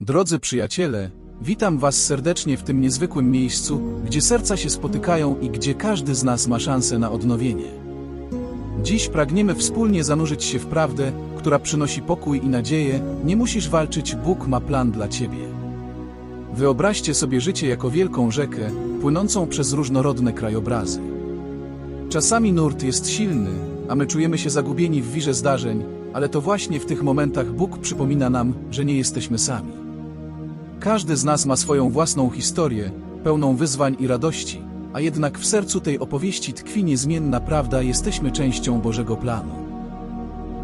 Drodzy przyjaciele, witam Was serdecznie w tym niezwykłym miejscu, gdzie serca się spotykają i gdzie każdy z nas ma szansę na odnowienie. Dziś pragniemy wspólnie zanurzyć się w prawdę, która przynosi pokój i nadzieję. Nie musisz walczyć, Bóg ma plan dla Ciebie. Wyobraźcie sobie życie jako wielką rzekę, płynącą przez różnorodne krajobrazy. Czasami nurt jest silny, a my czujemy się zagubieni w wirze zdarzeń, ale to właśnie w tych momentach Bóg przypomina nam, że nie jesteśmy sami. Każdy z nas ma swoją własną historię, pełną wyzwań i radości, a jednak w sercu tej opowieści tkwi niezmienna prawda, jesteśmy częścią Bożego planu.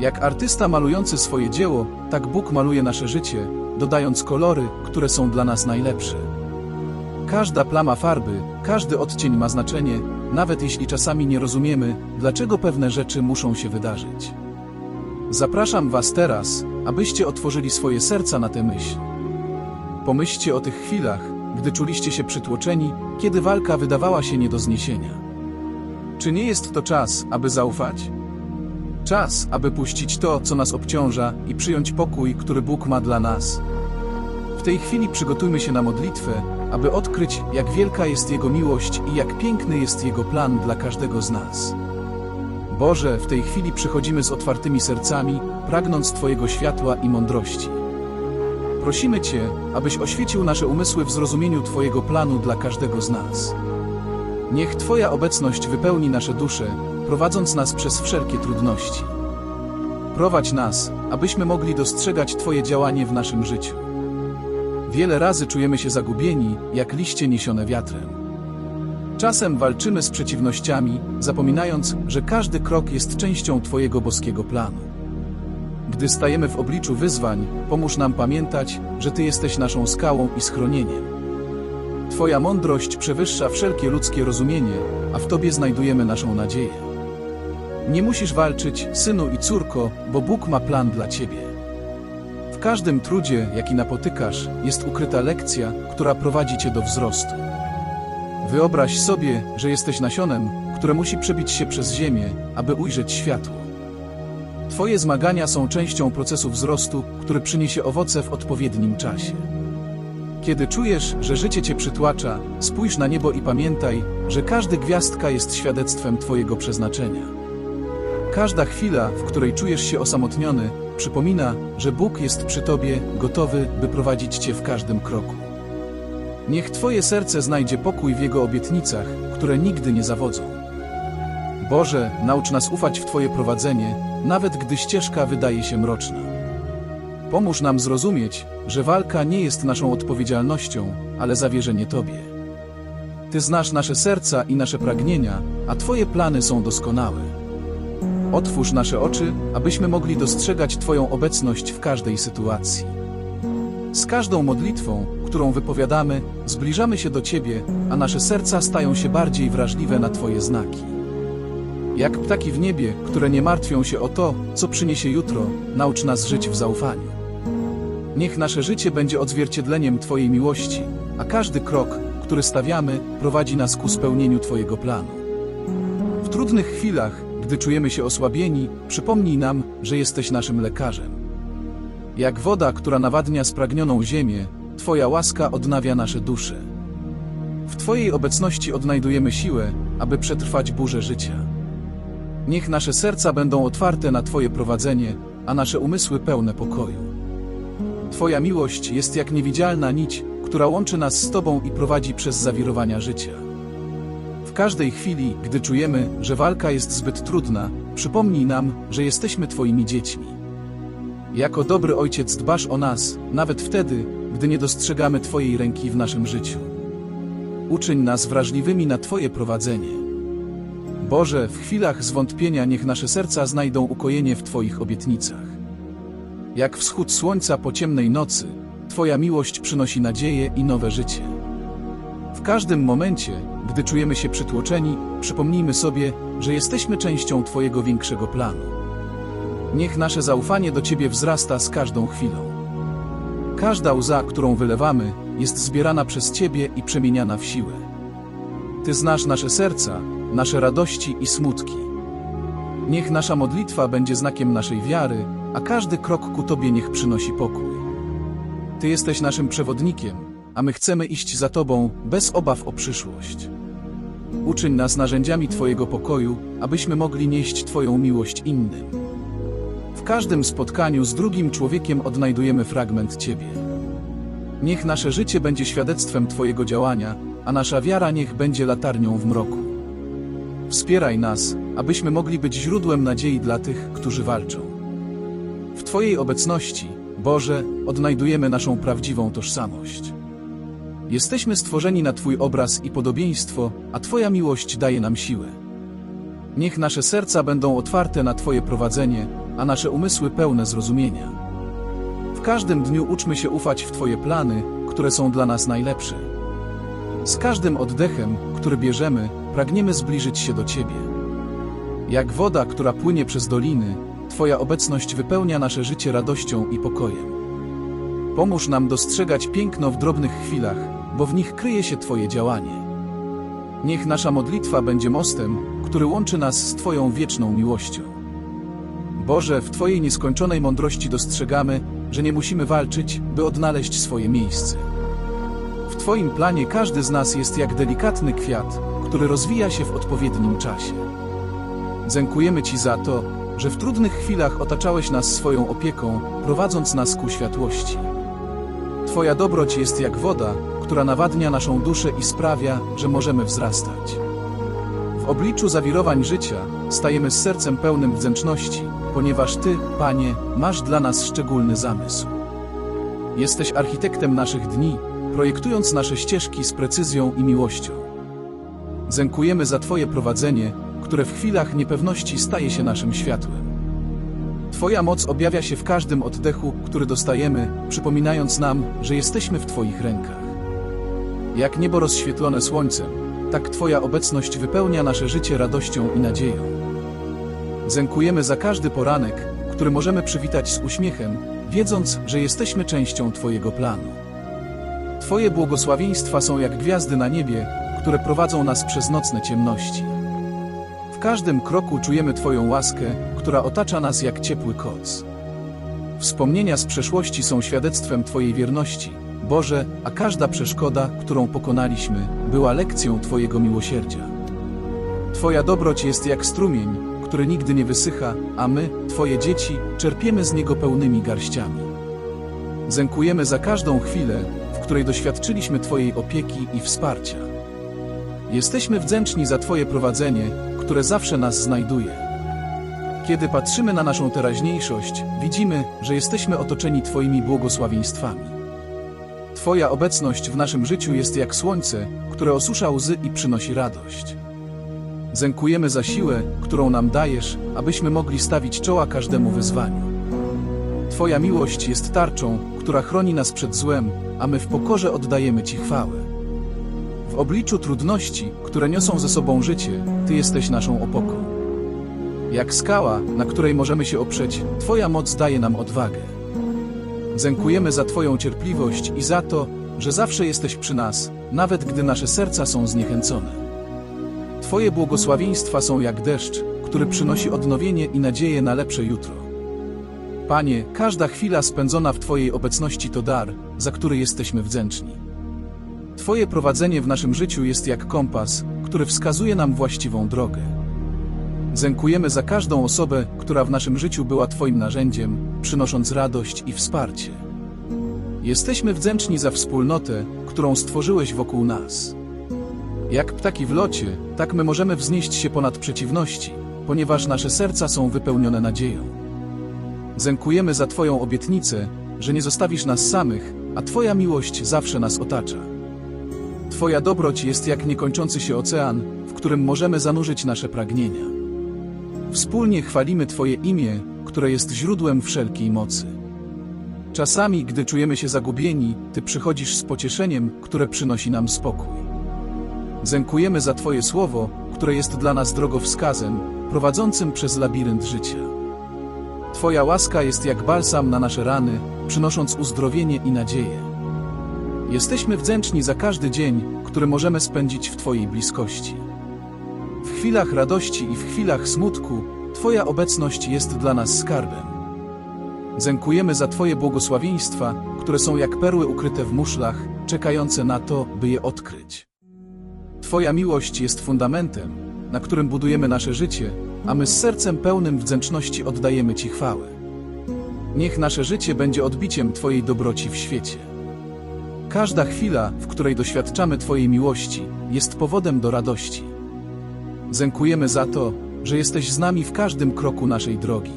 Jak artysta malujący swoje dzieło, tak Bóg maluje nasze życie, dodając kolory, które są dla nas najlepsze. Każda plama farby, każdy odcień ma znaczenie, nawet jeśli czasami nie rozumiemy, dlaczego pewne rzeczy muszą się wydarzyć. Zapraszam Was teraz, abyście otworzyli swoje serca na tę myśl. Pomyślcie o tych chwilach, gdy czuliście się przytłoczeni, kiedy walka wydawała się nie do zniesienia. Czy nie jest to czas, aby zaufać? Czas, aby puścić to, co nas obciąża i przyjąć pokój, który Bóg ma dla nas. W tej chwili przygotujmy się na modlitwę, aby odkryć, jak wielka jest Jego miłość i jak piękny jest Jego plan dla każdego z nas. Boże, w tej chwili przychodzimy z otwartymi sercami, pragnąc Twojego światła i mądrości. Prosimy Cię, abyś oświecił nasze umysły w zrozumieniu Twojego planu dla każdego z nas. Niech Twoja obecność wypełni nasze dusze, prowadząc nas przez wszelkie trudności. Prowadź nas, abyśmy mogli dostrzegać Twoje działanie w naszym życiu. Wiele razy czujemy się zagubieni, jak liście niesione wiatrem. Czasem walczymy z przeciwnościami, zapominając, że każdy krok jest częścią Twojego boskiego planu. Gdy stajemy w obliczu wyzwań, pomóż nam pamiętać, że Ty jesteś naszą skałą i schronieniem. Twoja mądrość przewyższa wszelkie ludzkie rozumienie, a w Tobie znajdujemy naszą nadzieję. Nie musisz walczyć, synu i córko, bo Bóg ma plan dla Ciebie. W każdym trudzie, jaki napotykasz, jest ukryta lekcja, która prowadzi Cię do wzrostu. Wyobraź sobie, że jesteś nasionem, które musi przebić się przez ziemię, aby ujrzeć światło. Twoje zmagania są częścią procesu wzrostu, który przyniesie owoce w odpowiednim czasie. Kiedy czujesz, że życie cię przytłacza, spójrz na niebo i pamiętaj, że każdy gwiazdka jest świadectwem Twojego przeznaczenia. Każda chwila, w której czujesz się osamotniony, przypomina, że Bóg jest przy Tobie, gotowy, by prowadzić Cię w każdym kroku. Niech Twoje serce znajdzie pokój w Jego obietnicach, które nigdy nie zawodzą. Boże, naucz nas ufać w Twoje prowadzenie, nawet gdy ścieżka wydaje się mroczna. Pomóż nam zrozumieć, że walka nie jest naszą odpowiedzialnością, ale zawierzenie Tobie. Ty znasz nasze serca i nasze pragnienia, a Twoje plany są doskonałe. Otwórz nasze oczy, abyśmy mogli dostrzegać Twoją obecność w każdej sytuacji. Z każdą modlitwą, którą wypowiadamy, zbliżamy się do Ciebie, a nasze serca stają się bardziej wrażliwe na Twoje znaki. Jak ptaki w niebie, które nie martwią się o to, co przyniesie jutro, naucz nas żyć w zaufaniu. Niech nasze życie będzie odzwierciedleniem Twojej miłości, a każdy krok, który stawiamy, prowadzi nas ku spełnieniu Twojego planu. W trudnych chwilach, gdy czujemy się osłabieni, przypomnij nam, że jesteś naszym lekarzem. Jak woda, która nawadnia spragnioną ziemię, Twoja łaska odnawia nasze dusze. W Twojej obecności odnajdujemy siłę, aby przetrwać burzę życia. Niech nasze serca będą otwarte na Twoje prowadzenie, a nasze umysły pełne pokoju. Twoja miłość jest jak niewidzialna nić, która łączy nas z Tobą i prowadzi przez zawirowania życia. W każdej chwili, gdy czujemy, że walka jest zbyt trudna, przypomnij nam, że jesteśmy Twoimi dziećmi. Jako dobry ojciec dbasz o nas, nawet wtedy, gdy nie dostrzegamy Twojej ręki w naszym życiu. Uczyń nas wrażliwymi na Twoje prowadzenie. Boże, w chwilach zwątpienia niech nasze serca znajdą ukojenie w Twoich obietnicach. Jak wschód słońca po ciemnej nocy, Twoja miłość przynosi nadzieję i nowe życie. W każdym momencie, gdy czujemy się przytłoczeni, przypomnijmy sobie, że jesteśmy częścią Twojego większego planu. Niech nasze zaufanie do Ciebie wzrasta z każdą chwilą. Każda łza, którą wylewamy, jest zbierana przez Ciebie i przemieniana w siłę. Ty znasz nasze serca, nasze radości i smutki. Niech nasza modlitwa będzie znakiem naszej wiary, a każdy krok ku Tobie niech przynosi pokój. Ty jesteś naszym przewodnikiem, a my chcemy iść za Tobą bez obaw o przyszłość. Uczyń nas narzędziami Twojego pokoju, abyśmy mogli nieść Twoją miłość innym. W każdym spotkaniu z drugim człowiekiem odnajdujemy fragment Ciebie. Niech nasze życie będzie świadectwem Twojego działania, a nasza wiara niech będzie latarnią w mroku. Wspieraj nas, abyśmy mogli być źródłem nadziei dla tych, którzy walczą. W Twojej obecności, Boże, odnajdujemy naszą prawdziwą tożsamość. Jesteśmy stworzeni na Twój obraz i podobieństwo, a Twoja miłość daje nam siłę. Niech nasze serca będą otwarte na Twoje prowadzenie, a nasze umysły pełne zrozumienia. W każdym dniu uczmy się ufać w Twoje plany, które są dla nas najlepsze. Z każdym oddechem, który bierzemy, pragniemy zbliżyć się do Ciebie. Jak woda, która płynie przez doliny, Twoja obecność wypełnia nasze życie radością i pokojem. Pomóż nam dostrzegać piękno w drobnych chwilach, bo w nich kryje się Twoje działanie. Niech nasza modlitwa będzie mostem, który łączy nas z Twoją wieczną miłością. Boże, w Twojej nieskończonej mądrości dostrzegamy, że nie musimy walczyć, by odnaleźć swoje miejsce. Twoim planie każdy z nas jest jak delikatny kwiat, który rozwija się w odpowiednim czasie. Dziękujemy Ci za to, że w trudnych chwilach otaczałeś nas swoją opieką, prowadząc nas ku światłości. Twoja dobroć jest jak woda, która nawadnia naszą duszę i sprawia, że możemy wzrastać. W obliczu zawirowań życia stajemy z sercem pełnym wdzięczności, ponieważ Ty, Panie, masz dla nas szczególny zamysł. Jesteś architektem naszych dni, projektując nasze ścieżki z precyzją i miłością. Dziękujemy za Twoje prowadzenie, które w chwilach niepewności staje się naszym światłem. Twoja moc objawia się w każdym oddechu, który dostajemy, przypominając nam, że jesteśmy w Twoich rękach. Jak niebo rozświetlone słońcem, tak Twoja obecność wypełnia nasze życie radością i nadzieją. Dziękujemy za każdy poranek, który możemy przywitać z uśmiechem, wiedząc, że jesteśmy częścią Twojego planu. Twoje błogosławieństwa są jak gwiazdy na niebie, które prowadzą nas przez nocne ciemności. W każdym kroku czujemy Twoją łaskę, która otacza nas jak ciepły koc. Wspomnienia z przeszłości są świadectwem Twojej wierności, Boże, a każda przeszkoda, którą pokonaliśmy, była lekcją Twojego miłosierdzia. Twoja dobroć jest jak strumień, który nigdy nie wysycha, a my, Twoje dzieci, czerpiemy z niego pełnymi garściami. Dziękujemy za każdą chwilę, której doświadczyliśmy Twojej opieki i wsparcia. Jesteśmy wdzięczni za Twoje prowadzenie, które zawsze nas znajduje. Kiedy patrzymy na naszą teraźniejszość, widzimy, że jesteśmy otoczeni Twoimi błogosławieństwami. Twoja obecność w naszym życiu jest jak słońce, które osusza łzy i przynosi radość. Dziękujemy za siłę, którą nam dajesz, abyśmy mogli stawić czoła każdemu wyzwaniu. Twoja miłość jest tarczą, która chroni nas przed złem, a my w pokorze oddajemy Ci chwałę. W obliczu trudności, które niosą ze sobą życie, Ty jesteś naszą opoką. Jak skała, na której możemy się oprzeć, Twoja moc daje nam odwagę. Dziękujemy za Twoją cierpliwość i za to, że zawsze jesteś przy nas, nawet gdy nasze serca są zniechęcone. Twoje błogosławieństwa są jak deszcz, który przynosi odnowienie i nadzieję na lepsze jutro. Panie, każda chwila spędzona w Twojej obecności to dar, za który jesteśmy wdzięczni. Twoje prowadzenie w naszym życiu jest jak kompas, który wskazuje nam właściwą drogę. Dziękujemy za każdą osobę, która w naszym życiu była Twoim narzędziem, przynosząc radość i wsparcie. Jesteśmy wdzięczni za wspólnotę, którą stworzyłeś wokół nas. Jak ptaki w locie, tak my możemy wznieść się ponad przeciwności, ponieważ nasze serca są wypełnione nadzieją. Dziękujemy za Twoją obietnicę, że nie zostawisz nas samych, a Twoja miłość zawsze nas otacza. Twoja dobroć jest jak niekończący się ocean, w którym możemy zanurzyć nasze pragnienia. Wspólnie chwalimy Twoje imię, które jest źródłem wszelkiej mocy. Czasami, gdy czujemy się zagubieni, Ty przychodzisz z pocieszeniem, które przynosi nam spokój. Dziękujemy za Twoje słowo, które jest dla nas drogowskazem, prowadzącym przez labirynt życia. Twoja łaska jest jak balsam na nasze rany, przynosząc uzdrowienie i nadzieję. Jesteśmy wdzięczni za każdy dzień, który możemy spędzić w Twojej bliskości. W chwilach radości i w chwilach smutku, Twoja obecność jest dla nas skarbem. Dziękujemy za Twoje błogosławieństwa, które są jak perły ukryte w muszlach, czekające na to, by je odkryć. Twoja miłość jest fundamentem, na którym budujemy nasze życie, a my z sercem pełnym wdzięczności oddajemy Ci chwałę. Niech nasze życie będzie odbiciem Twojej dobroci w świecie. Każda chwila, w której doświadczamy Twojej miłości, jest powodem do radości. Dziękujemy za to, że jesteś z nami w każdym kroku naszej drogi.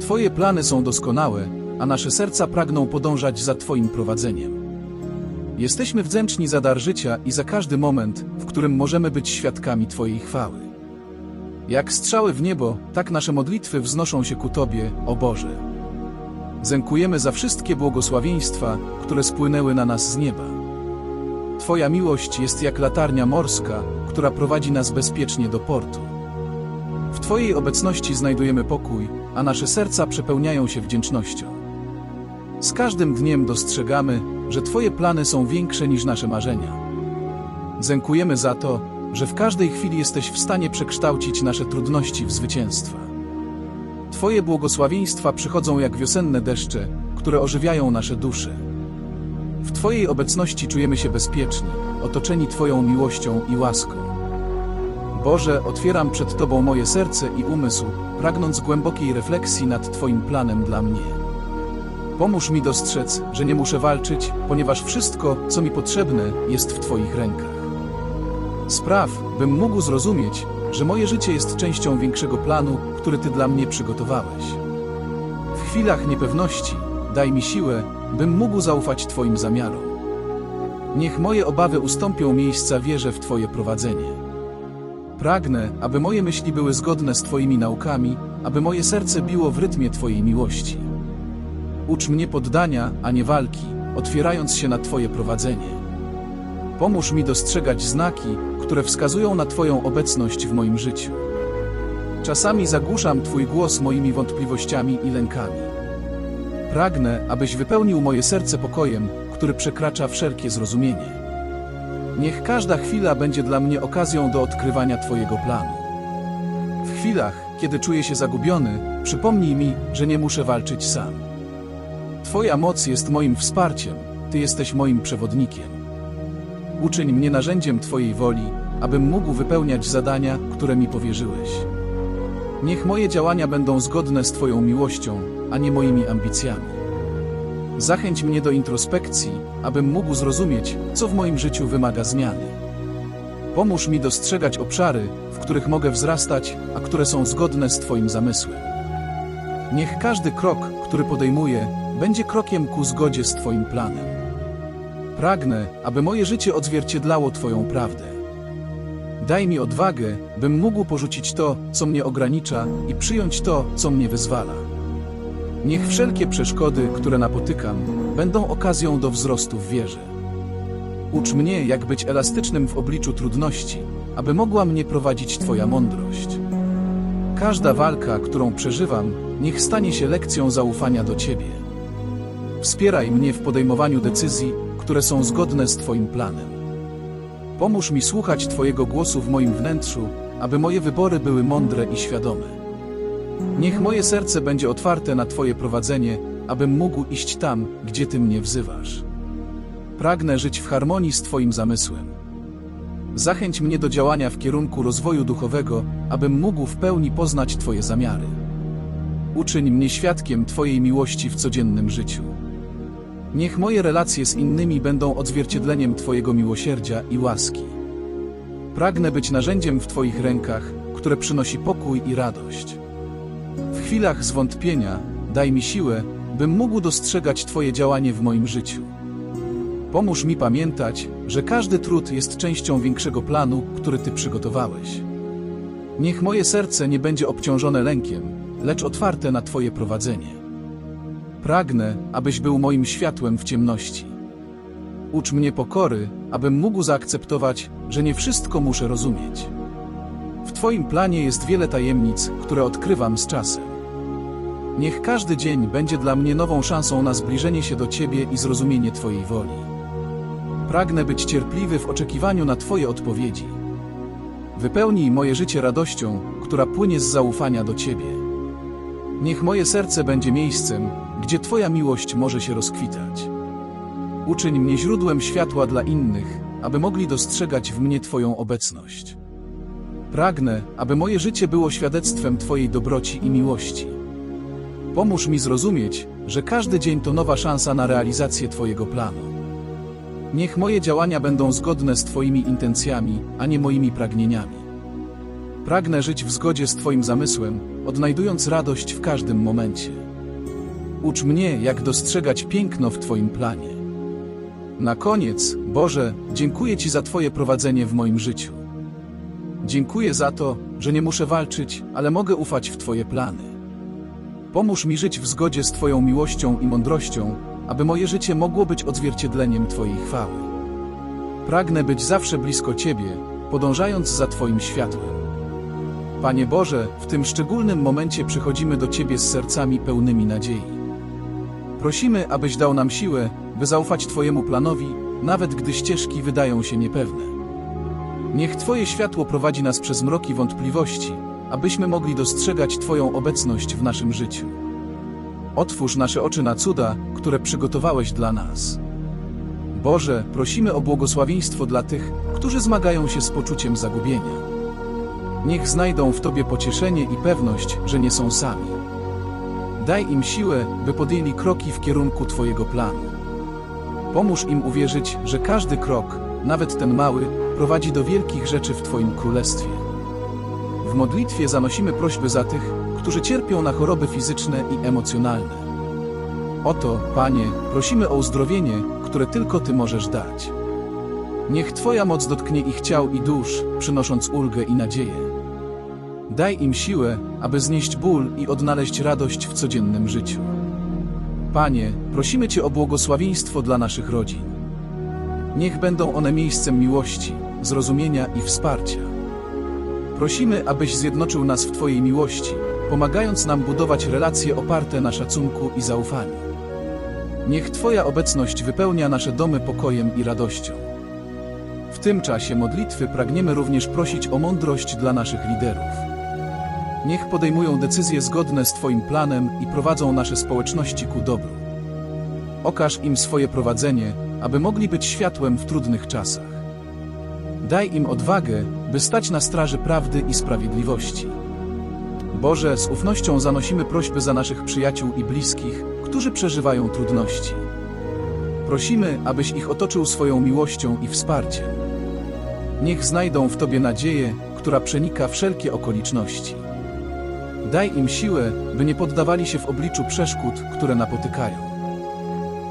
Twoje plany są doskonałe, a nasze serca pragną podążać za Twoim prowadzeniem. Jesteśmy wdzięczni za dar życia i za każdy moment, w którym możemy być świadkami Twojej chwały. Jak strzały w niebo, tak nasze modlitwy wznoszą się ku Tobie, o Boże. Dziękujemy za wszystkie błogosławieństwa, które spłynęły na nas z nieba. Twoja miłość jest jak latarnia morska, która prowadzi nas bezpiecznie do portu. W Twojej obecności znajdujemy pokój, a nasze serca przepełniają się wdzięcznością. Z każdym dniem dostrzegamy, że Twoje plany są większe niż nasze marzenia. Dziękujemy za to, że w każdej chwili jesteś w stanie przekształcić nasze trudności w zwycięstwa. Twoje błogosławieństwa przychodzą jak wiosenne deszcze, które ożywiają nasze dusze. W Twojej obecności czujemy się bezpieczni, otoczeni Twoją miłością i łaską. Boże, otwieram przed Tobą moje serce i umysł, pragnąc głębokiej refleksji nad Twoim planem dla mnie. Pomóż mi dostrzec, że nie muszę walczyć, ponieważ wszystko, co mi potrzebne, jest w Twoich rękach. Spraw, bym mógł zrozumieć, że moje życie jest częścią większego planu, który Ty dla mnie przygotowałeś. W chwilach niepewności daj mi siłę, bym mógł zaufać Twoim zamiarom. Niech moje obawy ustąpią miejsca wierze w Twoje prowadzenie. Pragnę, aby moje myśli były zgodne z Twoimi naukami, aby moje serce biło w rytmie Twojej miłości. Ucz mnie poddania, a nie walki, otwierając się na Twoje prowadzenie. Pomóż mi dostrzegać znaki, które wskazują na Twoją obecność w moim życiu. Czasami zagłuszam Twój głos moimi wątpliwościami i lękami. Pragnę, abyś wypełnił moje serce pokojem, który przekracza wszelkie zrozumienie. Niech każda chwila będzie dla mnie okazją do odkrywania Twojego planu. W chwilach, kiedy czuję się zagubiony, przypomnij mi, że nie muszę walczyć sam. Twoja moc jest moim wsparciem, Ty jesteś moim przewodnikiem. Uczyń mnie narzędziem Twojej woli, abym mógł wypełniać zadania, które mi powierzyłeś. Niech moje działania będą zgodne z Twoją miłością, a nie moimi ambicjami. Zachęć mnie do introspekcji, abym mógł zrozumieć, co w moim życiu wymaga zmiany. Pomóż mi dostrzegać obszary, w których mogę wzrastać, a które są zgodne z Twoim zamysłem. Niech każdy krok, który podejmuję, będzie krokiem ku zgodzie z Twoim planem. Pragnę, aby moje życie odzwierciedlało Twoją prawdę. Daj mi odwagę, bym mógł porzucić to, co mnie ogranicza, i przyjąć to, co mnie wyzwala. Niech wszelkie przeszkody, które napotykam, będą okazją do wzrostu w wierze. Ucz mnie, jak być elastycznym w obliczu trudności, aby mogła mnie prowadzić Twoja mądrość. Każda walka, którą przeżywam, niech stanie się lekcją zaufania do Ciebie. Wspieraj mnie w podejmowaniu decyzji, które są zgodne z Twoim planem. Pomóż mi słuchać Twojego głosu w moim wnętrzu, aby moje wybory były mądre i świadome. Niech moje serce będzie otwarte na Twoje prowadzenie, abym mógł iść tam, gdzie Ty mnie wzywasz. Pragnę żyć w harmonii z Twoim zamysłem. Zachęć mnie do działania w kierunku rozwoju duchowego, abym mógł w pełni poznać Twoje zamiary. Uczyń mnie świadkiem Twojej miłości w codziennym życiu. Niech moje relacje z innymi będą odzwierciedleniem Twojego miłosierdzia i łaski. Pragnę być narzędziem w Twoich rękach, które przynosi pokój i radość. W chwilach zwątpienia daj mi siłę, bym mógł dostrzegać Twoje działanie w moim życiu. Pomóż mi pamiętać, że każdy trud jest częścią większego planu, który Ty przygotowałeś. Niech moje serce nie będzie obciążone lękiem, lecz otwarte na Twoje prowadzenie. Pragnę, abyś był moim światłem w ciemności. Ucz mnie pokory, abym mógł zaakceptować, że nie wszystko muszę rozumieć. W Twoim planie jest wiele tajemnic, które odkrywam z czasem. Niech każdy dzień będzie dla mnie nową szansą na zbliżenie się do Ciebie i zrozumienie Twojej woli. Pragnę być cierpliwy w oczekiwaniu na Twoje odpowiedzi. Wypełnij moje życie radością, która płynie z zaufania do Ciebie. Niech moje serce będzie miejscem, gdzie Twoja miłość może się rozkwitać. Uczyń mnie źródłem światła dla innych, aby mogli dostrzegać w mnie Twoją obecność. Pragnę, aby moje życie było świadectwem Twojej dobroci i miłości. Pomóż mi zrozumieć, że każdy dzień to nowa szansa na realizację Twojego planu. Niech moje działania będą zgodne z Twoimi intencjami, a nie moimi pragnieniami. Pragnę żyć w zgodzie z Twoim zamysłem, odnajdując radość w każdym momencie. Ucz mnie, jak dostrzegać piękno w Twoim planie. Na koniec, Boże, dziękuję Ci za Twoje prowadzenie w moim życiu. Dziękuję za to, że nie muszę walczyć, ale mogę ufać w Twoje plany. Pomóż mi żyć w zgodzie z Twoją miłością i mądrością, aby moje życie mogło być odzwierciedleniem Twojej chwały. Pragnę być zawsze blisko Ciebie, podążając za Twoim światłem. Panie Boże, w tym szczególnym momencie przychodzimy do Ciebie z sercami pełnymi nadziei. Prosimy, abyś dał nam siłę, by zaufać Twojemu planowi, nawet gdy ścieżki wydają się niepewne. Niech Twoje światło prowadzi nas przez mroki wątpliwości, abyśmy mogli dostrzegać Twoją obecność w naszym życiu. Otwórz nasze oczy na cuda, które przygotowałeś dla nas. Boże, prosimy o błogosławieństwo dla tych, którzy zmagają się z poczuciem zagubienia. Niech znajdą w Tobie pocieszenie i pewność, że nie są sami. Daj im siłę, by podjęli kroki w kierunku Twojego planu. Pomóż im uwierzyć, że każdy krok, nawet ten mały, prowadzi do wielkich rzeczy w Twoim królestwie. W modlitwie zanosimy prośby za tych, którzy cierpią na choroby fizyczne i emocjonalne. Oto, Panie, prosimy o uzdrowienie, które tylko Ty możesz dać. Niech Twoja moc dotknie ich ciał i dusz, przynosząc ulgę i nadzieję. Daj im siłę, aby znieść ból i odnaleźć radość w codziennym życiu. Panie, prosimy Cię o błogosławieństwo dla naszych rodzin. Niech będą one miejscem miłości, zrozumienia i wsparcia. Prosimy, abyś zjednoczył nas w Twojej miłości, pomagając nam budować relacje oparte na szacunku i zaufaniu. Niech Twoja obecność wypełnia nasze domy pokojem i radością. W tym czasie modlitwy pragniemy również prosić o mądrość dla naszych liderów. Niech podejmują decyzje zgodne z Twoim planem i prowadzą nasze społeczności ku dobru. Okaż im swoje prowadzenie, aby mogli być światłem w trudnych czasach. Daj im odwagę, by stać na straży prawdy i sprawiedliwości. Boże, z ufnością zanosimy prośby za naszych przyjaciół i bliskich, którzy przeżywają trudności. Prosimy, abyś ich otoczył swoją miłością i wsparciem. Niech znajdą w Tobie nadzieję, która przenika wszelkie okoliczności. Daj im siłę, by nie poddawali się w obliczu przeszkód, które napotykają.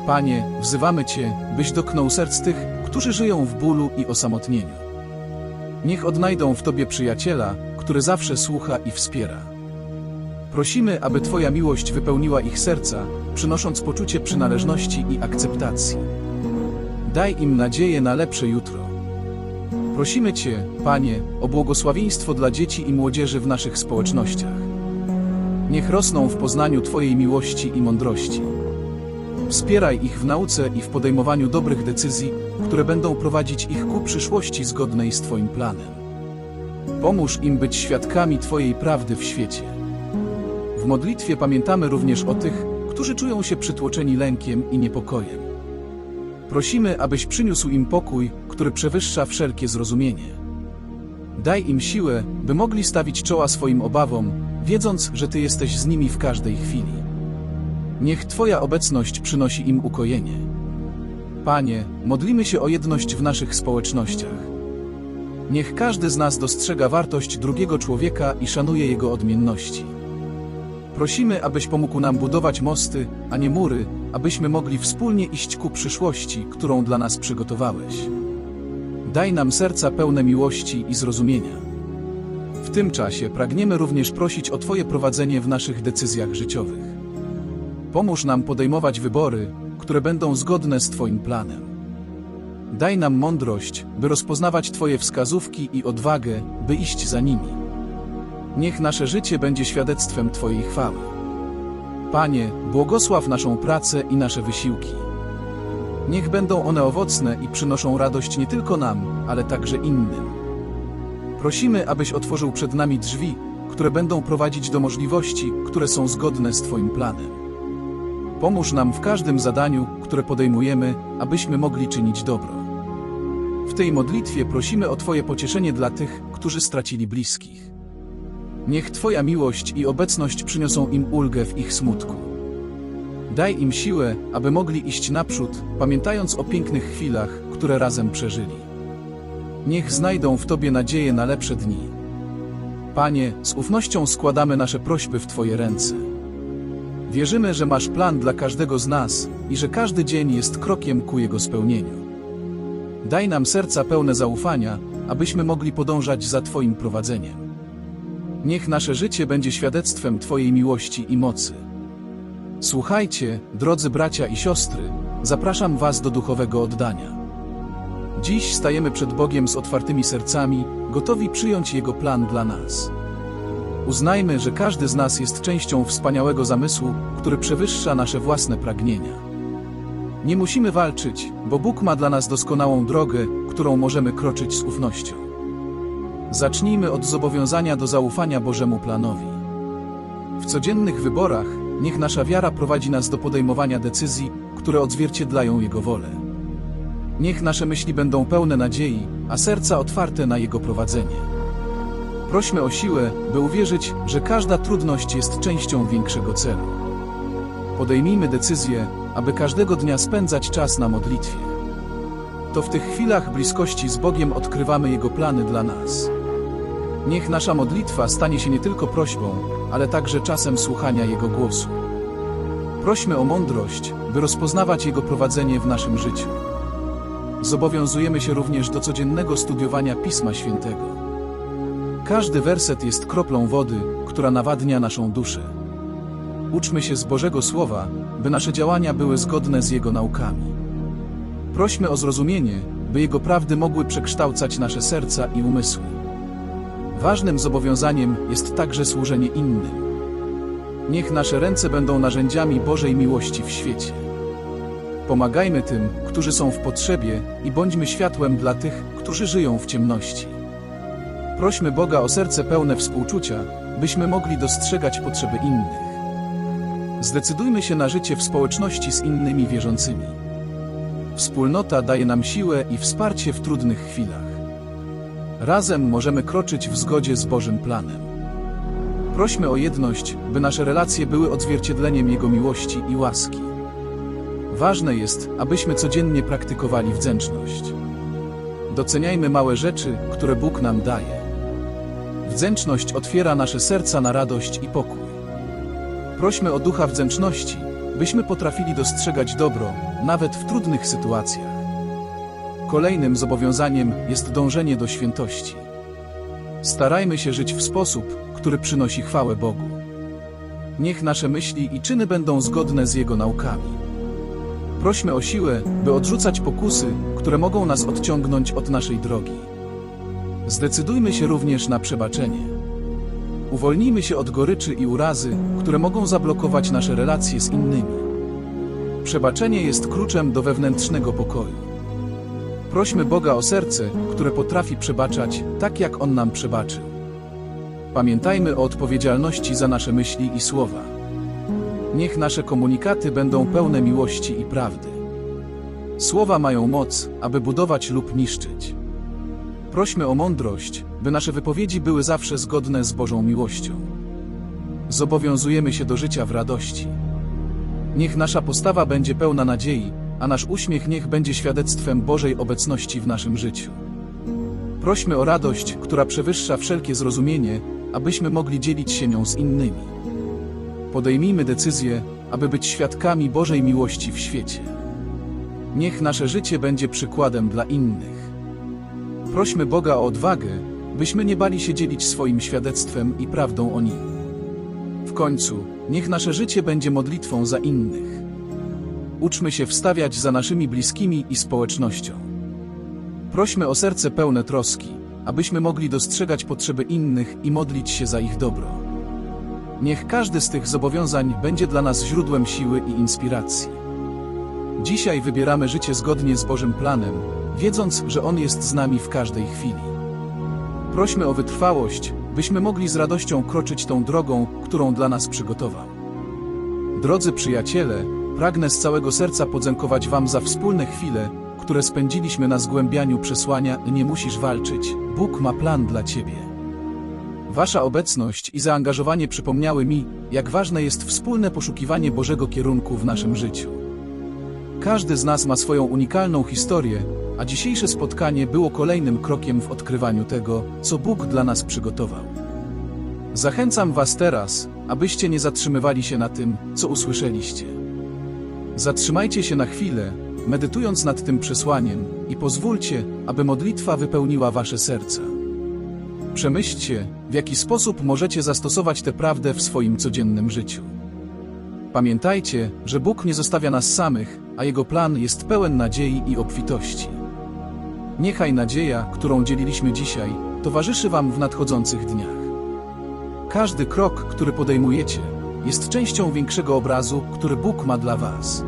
Panie, wzywamy Cię, byś dotknął serc tych, którzy żyją w bólu i osamotnieniu. Niech odnajdą w Tobie przyjaciela, który zawsze słucha i wspiera. Prosimy, aby Twoja miłość wypełniła ich serca, przynosząc poczucie przynależności i akceptacji. Daj im nadzieję na lepsze jutro. Prosimy Cię, Panie, o błogosławieństwo dla dzieci i młodzieży w naszych społecznościach. Niech rosną w poznaniu Twojej miłości i mądrości. Wspieraj ich w nauce i w podejmowaniu dobrych decyzji, które będą prowadzić ich ku przyszłości zgodnej z Twoim planem. Pomóż im być świadkami Twojej prawdy w świecie. W modlitwie pamiętamy również o tych, którzy czują się przytłoczeni lękiem i niepokojem. Prosimy, abyś przyniósł im pokój, który przewyższa wszelkie zrozumienie. Daj im siłę, by mogli stawić czoła swoim obawom, wiedząc, że Ty jesteś z nimi w każdej chwili. Niech Twoja obecność przynosi im ukojenie. Panie, modlimy się o jedność w naszych społecznościach. Niech każdy z nas dostrzega wartość drugiego człowieka i szanuje jego odmienności. Prosimy, abyś pomógł nam budować mosty, a nie mury, abyśmy mogli wspólnie iść ku przyszłości, którą dla nas przygotowałeś. Daj nam serca pełne miłości i zrozumienia. W tym czasie pragniemy również prosić o Twoje prowadzenie w naszych decyzjach życiowych. Pomóż nam podejmować wybory, które będą zgodne z Twoim planem. Daj nam mądrość, by rozpoznawać Twoje wskazówki i odwagę, by iść za nimi. Niech nasze życie będzie świadectwem Twojej chwały. Panie, błogosław naszą pracę i nasze wysiłki. Niech będą one owocne i przynoszą radość nie tylko nam, ale także innym. Prosimy, abyś otworzył przed nami drzwi, które będą prowadzić do możliwości, które są zgodne z Twoim planem. Pomóż nam w każdym zadaniu, które podejmujemy, abyśmy mogli czynić dobro. W tej modlitwie prosimy o Twoje pocieszenie dla tych, którzy stracili bliskich. Niech Twoja miłość i obecność przyniosą im ulgę w ich smutku. Daj im siłę, aby mogli iść naprzód, pamiętając o pięknych chwilach, które razem przeżyli. Niech znajdą w Tobie nadzieję na lepsze dni. Panie, z ufnością składamy nasze prośby w Twoje ręce. Wierzymy, że masz plan dla każdego z nas i że każdy dzień jest krokiem ku jego spełnieniu. Daj nam serca pełne zaufania, abyśmy mogli podążać za Twoim prowadzeniem. Niech nasze życie będzie świadectwem Twojej miłości i mocy. Słuchajcie, drodzy bracia i siostry, zapraszam Was do duchowego oddania. Dziś stajemy przed Bogiem z otwartymi sercami, gotowi przyjąć Jego plan dla nas. Uznajmy, że każdy z nas jest częścią wspaniałego zamysłu, który przewyższa nasze własne pragnienia. Nie musimy walczyć, bo Bóg ma dla nas doskonałą drogę, którą możemy kroczyć z ufnością. Zacznijmy od zobowiązania do zaufania Bożemu planowi. W codziennych wyborach niech nasza wiara prowadzi nas do podejmowania decyzji, które odzwierciedlają Jego wolę. Niech nasze myśli będą pełne nadziei, a serca otwarte na Jego prowadzenie. Prośmy o siłę, by uwierzyć, że każda trudność jest częścią większego celu. Podejmijmy decyzję, aby każdego dnia spędzać czas na modlitwie. To w tych chwilach bliskości z Bogiem odkrywamy Jego plany dla nas. Niech nasza modlitwa stanie się nie tylko prośbą, ale także czasem słuchania Jego głosu. Prośmy o mądrość, by rozpoznawać Jego prowadzenie w naszym życiu. Zobowiązujemy się również do codziennego studiowania Pisma Świętego. Każdy werset jest kroplą wody, która nawadnia naszą duszę. Uczmy się z Bożego Słowa, by nasze działania były zgodne z Jego naukami. Prośmy o zrozumienie, by Jego prawdy mogły przekształcać nasze serca i umysły. Ważnym zobowiązaniem jest także służenie innym. Niech nasze ręce będą narzędziami Bożej miłości w świecie. Pomagajmy tym, którzy są w potrzebie i bądźmy światłem dla tych, którzy żyją w ciemności. Prośmy Boga o serce pełne współczucia, byśmy mogli dostrzegać potrzeby innych. Zdecydujmy się na życie w społeczności z innymi wierzącymi. Wspólnota daje nam siłę i wsparcie w trudnych chwilach. Razem możemy kroczyć w zgodzie z Bożym planem. Prośmy o jedność, by nasze relacje były odzwierciedleniem Jego miłości i łaski. Ważne jest, abyśmy codziennie praktykowali wdzięczność. Doceniajmy małe rzeczy, które Bóg nam daje. Wdzięczność otwiera nasze serca na radość i pokój. Prośmy o ducha wdzięczności, byśmy potrafili dostrzegać dobro, nawet w trudnych sytuacjach. Kolejnym zobowiązaniem jest dążenie do świętości. Starajmy się żyć w sposób, który przynosi chwałę Bogu. Niech nasze myśli i czyny będą zgodne z Jego naukami. Prośmy o siłę, by odrzucać pokusy, które mogą nas odciągnąć od naszej drogi. Zdecydujmy się również na przebaczenie. Uwolnijmy się od goryczy i urazy, które mogą zablokować nasze relacje z innymi. Przebaczenie jest kluczem do wewnętrznego pokoju. Prośmy Boga o serce, które potrafi przebaczać, tak jak On nam przebaczył. Pamiętajmy o odpowiedzialności za nasze myśli i słowa. Niech nasze komunikaty będą pełne miłości i prawdy. Słowa mają moc, aby budować lub niszczyć. Prośmy o mądrość, by nasze wypowiedzi były zawsze zgodne z Bożą miłością. Zobowiązujemy się do życia w radości. Niech nasza postawa będzie pełna nadziei, a nasz uśmiech niech będzie świadectwem Bożej obecności w naszym życiu. Prośmy o radość, która przewyższa wszelkie zrozumienie, abyśmy mogli dzielić się nią z innymi. Podejmijmy decyzję, aby być świadkami Bożej miłości w świecie. Niech nasze życie będzie przykładem dla innych. Prośmy Boga o odwagę, byśmy nie bali się dzielić swoim świadectwem i prawdą o nim. W końcu, niech nasze życie będzie modlitwą za innych. Uczmy się wstawiać za naszymi bliskimi i społecznością. Prośmy o serce pełne troski, abyśmy mogli dostrzegać potrzeby innych i modlić się za ich dobro. Niech każdy z tych zobowiązań będzie dla nas źródłem siły i inspiracji. Dzisiaj wybieramy życie zgodnie z Bożym planem, wiedząc, że On jest z nami w każdej chwili. Prośmy o wytrwałość, byśmy mogli z radością kroczyć tą drogą, którą dla nas przygotował. Drodzy przyjaciele, pragnę z całego serca podziękować Wam za wspólne chwile, które spędziliśmy na zgłębianiu przesłania Nie musisz walczyć, Bóg ma plan dla Ciebie. Wasza obecność i zaangażowanie przypomniały mi, jak ważne jest wspólne poszukiwanie Bożego kierunku w naszym życiu. Każdy z nas ma swoją unikalną historię, a dzisiejsze spotkanie było kolejnym krokiem w odkrywaniu tego, co Bóg dla nas przygotował. Zachęcam Was teraz, abyście nie zatrzymywali się na tym, co usłyszeliście. Zatrzymajcie się na chwilę, medytując nad tym przesłaniem i pozwólcie, aby modlitwa wypełniła Wasze serca. Przemyślcie, w jaki sposób możecie zastosować tę prawdę w swoim codziennym życiu. Pamiętajcie, że Bóg nie zostawia nas samych, a Jego plan jest pełen nadziei i obfitości. Niechaj nadzieja, którą dzieliliśmy dzisiaj, towarzyszy Wam w nadchodzących dniach. Każdy krok, który podejmujecie, jest częścią większego obrazu, który Bóg ma dla Was.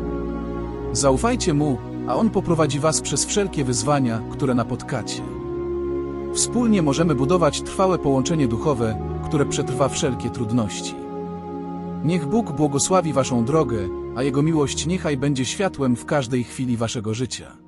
Zaufajcie Mu, a On poprowadzi Was przez wszelkie wyzwania, które napotkacie. Wspólnie możemy budować trwałe połączenie duchowe, które przetrwa wszelkie trudności. Niech Bóg błogosławi Waszą drogę, a Jego miłość niechaj będzie światłem w każdej chwili Waszego życia.